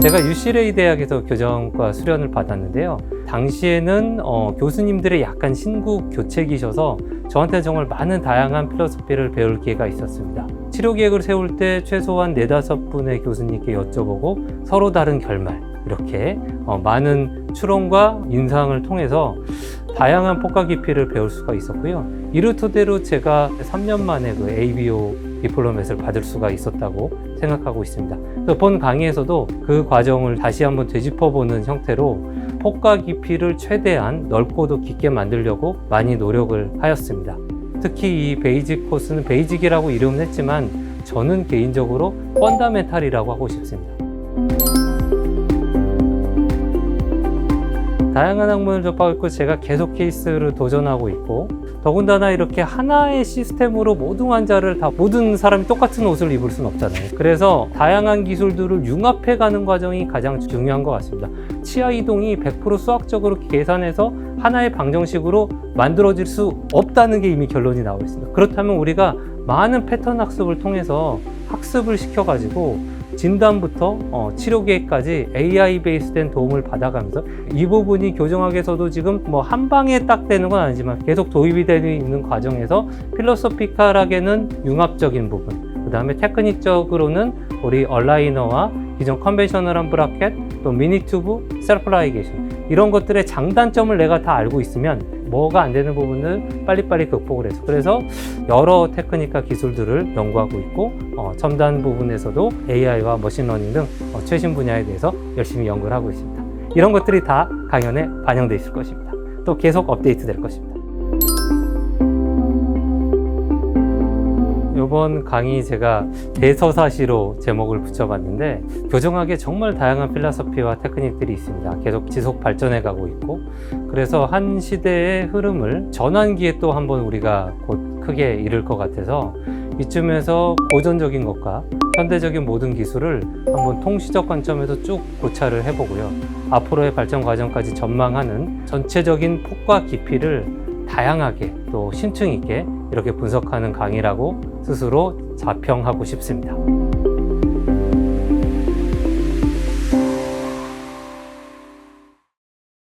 제가 UCLA 대학에서 교정과 수련을 받았는데요. 당시에는 어, 교수님들의 약간 신구 교체기셔서 저한테 정말 많은 다양한 필로소피를 배울 기회가 있었습니다. 치료 계획을 세울 때 최소한 네다섯 분의 교수님께 여쭤보고 서로 다른 결말 이렇게 어, 많은 추론과 인상을 통해서 다양한 폭과 깊이를 배울 수가 있었고요. 이를 토대로 제가 3년 만에 그 ABO 디플로맷을 받을 수가 있었다고 생각하고 있습니다. 그래서 본 강의에서도 그 과정을 다시 한번 되짚어보는 형태로 폭과 깊이를 최대한 넓고도 깊게 만들려고 많이 노력을 하였습니다. 특히 이 베이직 코스는 베이직이라고 이름은 했지만 저는 개인적으로 펀다멘탈이라고 하고 싶습니다. 다양한 학문을 접하고 있고 제가 계속 케이스를 도전하고 있고 더군다나 이렇게 하나의 시스템으로 모든 환자를 다 모든 사람이 똑같은 옷을 입을 수는 없잖아요. 그래서 다양한 기술들을 융합해 가는 과정이 가장 중요한 것 같습니다. 치아 이동이 100% 수학적으로 계산해서 하나의 방정식으로 만들어질 수 없다는 게 이미 결론이 나와 있습니다. 그렇다면 우리가 많은 패턴 학습을 통해서 학습을 시켜가지고 진단부터 어, 치료 계획까지 AI 베이스된 도움을 받아가면서 이 부분이 교정학에서도 지금 뭐 한 방에 딱 되는 건 아니지만 계속 도입이 되고 있는 과정에서 필로소피컬하게는 융합적인 부분 그 다음에 테크닉적으로는 우리 얼라이너와 기존 컨벤셔널한 브라켓 또 미니 튜브 셀프라이게이션 이런 것들의 장단점을 내가 다 알고 있으면 뭐가 안 되는 부분을 빨리빨리 극복을 해서 그래서 여러 테크닉과 기술들을 연구하고 있고 어, 첨단 부분에서도 AI와 머신러닝 등 어, 최신 분야에 대해서 열심히 연구를 하고 있습니다. 이런 것들이 다 강연에 반영되어 있을 것입니다. 또 계속 업데이트 될 것입니다. 이번 강의 제가 대서사시로 제목을 붙여봤는데 교정학에 정말 다양한 필라서피와 테크닉들이 있습니다. 계속 지속 발전해 가고 있고 그래서 한 시대의 흐름을 전환기에 또 한번 우리가 곧 크게 이룰 것 같아서 이쯤에서 고전적인 것과 현대적인 모든 기술을 한번 통시적 관점에서 쭉 고찰을 해보고요. 앞으로의 발전 과정까지 전망하는 전체적인 폭과 깊이를 다양하게 또 신층 있게 이렇게 분석하는 강의라고 스스로 자평하고 싶습니다.